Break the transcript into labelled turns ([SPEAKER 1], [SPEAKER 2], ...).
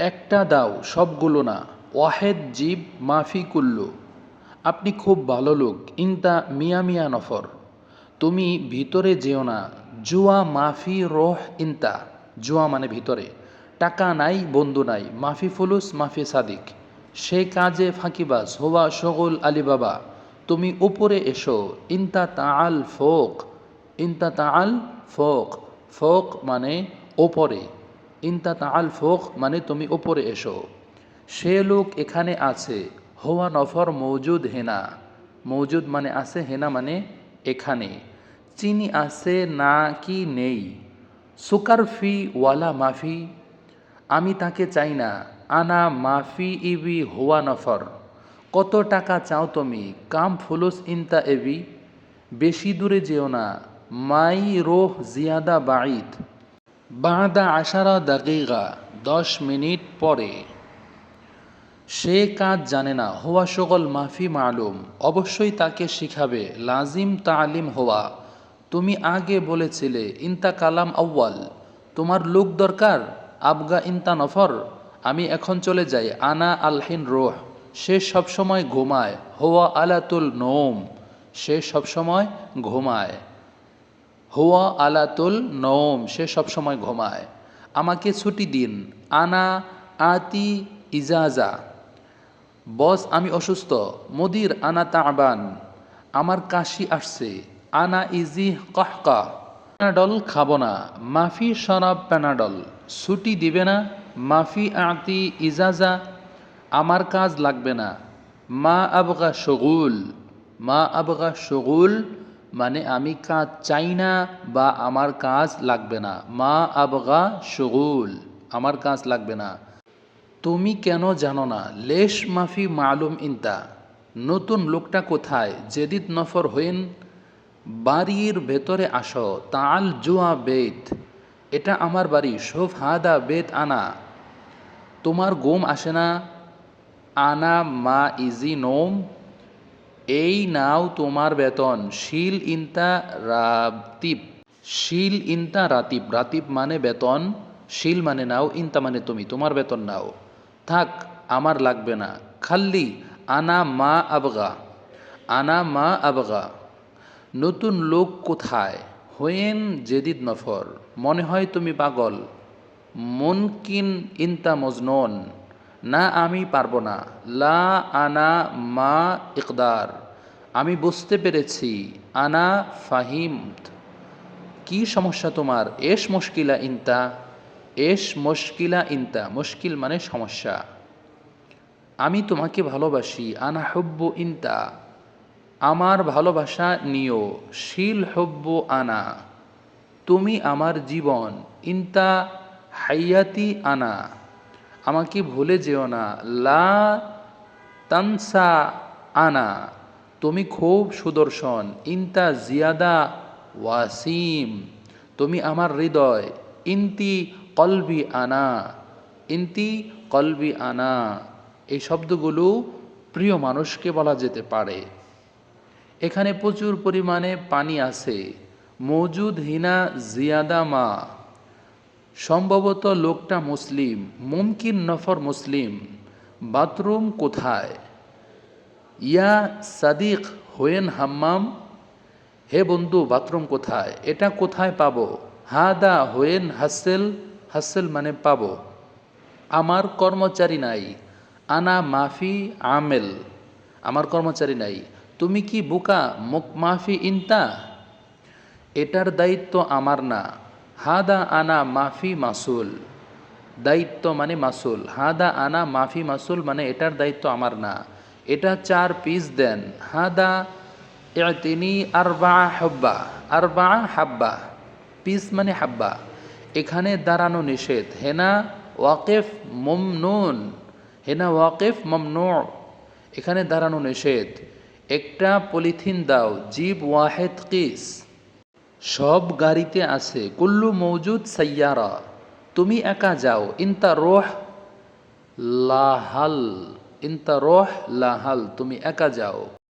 [SPEAKER 1] একটা দাও, সবগুলো না। ওয়াহেদ, জীব, মাফি, কুল্লু। আপনি খুব ভালো লোক। ইনতা মিয়া মিয়া নফর। তুমি ভিতরে যেও না। জুয়া, মাফি, রোহ, ইনতা। জুয়া মানে ভিতরে। টাকা নাই, বন্ধু নাই। মাফি ফুলুস, মাফি সাদিক। সে কাজে ফাঁকিবাজ। হোয়া শগুল আলী বাবা। তুমি উপরে এসো। ইনতা তাআল ফোক। ইনতা তাআল ফোক। ফোক মানে ওপরে। ইনতা তাআল ফোক মানে তুমি ওপরে এসো। সে লোক এখানে আছে, হোয়া নফর মৌজুদ হেনা। মৌজুদ মানে আছে, হেনা মানে এখানে। চিনি আছে না কি নেই। সুকার ফি ওয়ালা মাফি, আমি তাকে চাই না। আনা মাফি ইবি হোয়া নফর। কত টাকা চাও তুমি? কাম ফুলুস ইনতা এবি। বেশি দূরে যেও না। মাই রোহ জিয়াদা বাঈদ। বাঁদা আশারা দাগিগা, দশ মিনিট পরে। সে কাজ জানে না, হোয়া সকল মাফি মালুম, অবশ্যই তাকে শিখাবে, লাজিম তালিম হওয়া। তুমি আগে বলেছিলে, ইনতা কালাম আউ্য়াল, তোমার লোক দরকার, আবগা ইনতা নফর, আমি এখন চলে যাই, আনা আলহিন রোহ। সে সবসময় ঘুমায়, হোয়া আলাতুল নোম সে সবসময় ঘুমায়। হোয়া আলাতুল নোম সে সবসময় ঘুমায়। আমাকে ছুটি দিন। আনা আতি ইজাজা। বস, আমি অসুস্থ। মুদির, আনা তাবান। আমার কাশি আসছে। আনা ইজি কহকা। প্যানাডল খাব না। মাফি শরাব প্যানাডল ছুটি দিবে না। মাফি আতি ইজাজা। আমার কাজ লাগবে না। মা আবগা শগুল। মা আবগা শগুল মানে আমি কাজ চাই না বা আমার কাজ লাগবে না। মা আবগা শগুল, আমার কাজ লাগবে না। তুমি কেন জানো না? লেশ মাফি মালুম ইন্তা। নতুন লোকটা কোথায়? জেদিদ নফর হইন, বাড়ির ভেতরে আসো। তাল জুয়া বেত, এটা আমার বাড়ি। শোভ হাদা বেত আনা। তোমার গোম আসে না? আনা মা ইজি নোম। এই নাও তোমার বেতন। শিল ইনতা রাতিব। শিল ইনতা রাতিব। রাতিব মানে বেতন, শিল মানে নাও, ইনতা মানে তুমি। তোমার বেতন নাও। থাক, আমার লাগবে না। খাল্লি, আনা মা আবগা। আনা মা আবগা। নতুন লোক কোথায়? হোয়েন জেদিদ নফর। মনে হয় তুমি পাগল। মনকিন ইনতা মজনন। না আমি পারব না। লা আনা মা ইকদার। আমি বুঝতে পেরেছি। আনা ফাহিমত কি সমস্যা তোমার? এস মুশকিলা ইনতা। এস মুশকিলা ইনতা। মুশকিল মানে সমস্যা। আমি তোমাকে ভালোবাসি। আনা হব্বু ইনতা। আমার ভালোবাসা নিও। শিল হব্বু আনা। তুমি আমার জীবন। ইনতা হাইয়াতি আনা। আমাকে ভুলে যেও না। লা তানসা আনা, তুমি খুব সুদর্শন। ইন্তা জিয়াদা ওয়াসিম, তুমি আমার হৃদয়। ইন্তি কলবি আনা, ইন্তি কলবি আনা। এই শব্দগুলো প্রিয় মানুষকে বলা যেতে পারে। এখানে প্রচুর পরিমাণে পানি আছে। মজুদ হিনা জিয়াদা মা সম্ভবত লোকটা মুসলিম, মুমকিন নফর মুসলিম। বাথরুম কোথায়? ইয়া সাদিক, হোয়েন হাম্মাম। হে বন্ধু, বাথরুম কোথায়? এটা কোথায় পাবো? হাদা হোয়েন হাসেল হাসেল মানে পাবো। আমার কর্মচারী নাই। আনা মাফি আমেল। আমার কর্মচারী নাই। তুমি কি বুকা মুখ মাফি ইনতা? এটার দায়িত্ব আমার না। হাদা আনা মাফি মাসুল। দায়িত্ব মানে মাসুল। হাদা আনা মাফি মাসুল মানে এটার দায়িত্ব আমার না। এটা চার পিস দেন। হাদা তিনি আরবা হাব্বা। আরবা হাব্বা। পিস মানে হাব্বা। এখানে দাঁড়ানো নিষেধ। হেনা ওয়াকেফ মমনুন। হেনা ওয়াকেফ মমনু। এখানে দাঁড়ানো নিষেধ। একটা পলিথিন দাও। জিব ওয়াহেদ কিস। সব গাড়িতে আছে, কুল্লু মৌজুদ সাইয়ারা। তুমি একা যাও, ইনতা রোহ লাহাল, ইনতা রোহ লাহাল, তুমি একা যাও।